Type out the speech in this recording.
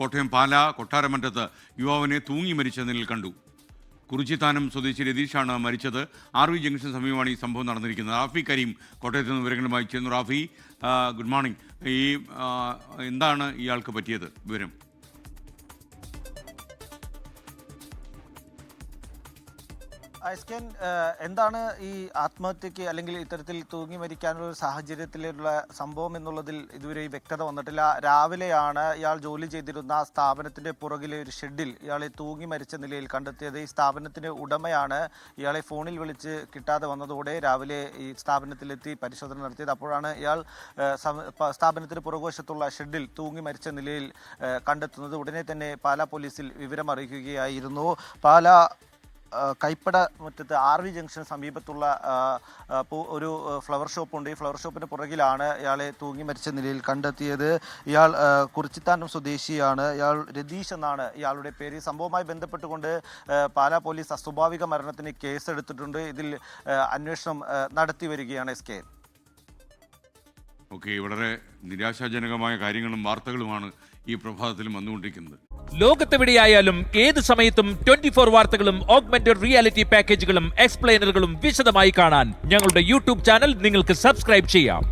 കോട്ടയം പാല കൊട്ടാരമറ്റത്ത് യുവാവിനെ തൂങ്ങി മരിച്ച നിലയിൽ കണ്ടു. കുറിച്ചിത്താനം സ്വദേശി രതീഷാണ് മരിച്ചത്. ആർ വി ജംഗ്ഷൻ സമീപമാണ് ഈ സംഭവം നടന്നിരിക്കുന്നത്. റാഫി കരീം കോട്ടയത്ത് നിന്ന് വിവരങ്ങളുമായി ചേർന്നു റാഫി ഗുഡ് മോർണിംഗ്. ഈ എന്താണ് ഇയാൾക്ക് പറ്റിയത്? വിവരം. ഐസ്കൻ എന്താണ് ഈ ആത്മഹത്യക്ക് അല്ലെങ്കിൽ ഇത്തരത്തിൽ തൂങ്ങി മരിക്കാനുള്ള സാഹചര്യത്തിലുള്ള സംഭവം എന്നുള്ളതിൽ ഇതുവരെ വ്യക്തത വന്നിട്ടില്ല. രാവിലെയാണ് ഇയാൾ ജോലി ചെയ്തിരുന്ന സ്ഥാപനത്തിന്റെ പുറകിലെ ഒരു ഷെഡിൽ ഇയാളെ തൂങ്ങി മരിച്ച നിലയിൽ കണ്ടെത്തിയത്. ഈ സ്ഥാപനത്തിന്റെ ഉടമയാണ് ഇയാളെ ഫോണിൽ വിളിച്ച് കിട്ടാതെ വന്നതോടെ രാവിലെ ഈ സ്ഥാപനത്തിലെത്തി പരിശോധന നടത്തിയത്. അപ്പോഴാണ് ഇയാൾ സ്ഥാപനത്തിന് പുറകുവശത്തുള്ള ഷെഡിൽ തൂങ്ങി മരിച്ച നിലയിൽ കണ്ടെത്തുന്നത്. ഉടനെ തന്നെ പാലാ പോലീസിൽ വിവരം അറിയിക്കുകയായിരുന്നു. പാലാ കൈപ്പട മുറ്റത്ത് ആർ വി ജംഗ്ഷൻ സമീപത്തുള്ള ഒരു ഫ്ലവർ ഷോപ്പുണ്ട് ഈ ഫ്ലവർ ഷോപ്പിന് പുറകിലാണ് ഇയാളെ തൂങ്ങി മരിച്ച നിലയിൽ കണ്ടെത്തിയത്. ഇയാൾ കുറിച്ചിത്താനം സ്വദേശിയാണ്. ഇയാൾ രതീഷ് എന്നാണ് ഇയാളുടെ പേര്. സംഭവവുമായി ബന്ധപ്പെട്ടുകൊണ്ട് പാലാ പോലീസ് അസ്വാഭാവിക മരണത്തിന് കേസെടുത്തിട്ടുണ്ട്. ഇതിൽ അന്വേഷണം നടത്തി വരികയാണ് എസ് കെ. ഓക്കെ വളരെ നിരാശാജനകമായ കാര്യങ്ങളും വാർത്തകളുമാണ് ഈ പ്രഭാതത്തിലും വന്നുകൊണ്ടിരിക്കുന്നത്. ലോകത്തെവിടെയായാലും ഏത് സമയത്തും ട്വന്റി ഫോർ വാർത്തകളും ഓഗ്മെന്റഡ് റിയാലിറ്റി പാക്കേജുകളും എക്സ്പ്ലെയിനറുകളും വിശദമായി കാണാൻ ഞങ്ങളുടെ യൂട്യൂബ് ചാനൽ നിങ്ങൾക്ക് സബ്സ്ക്രൈബ് ചെയ്യാം.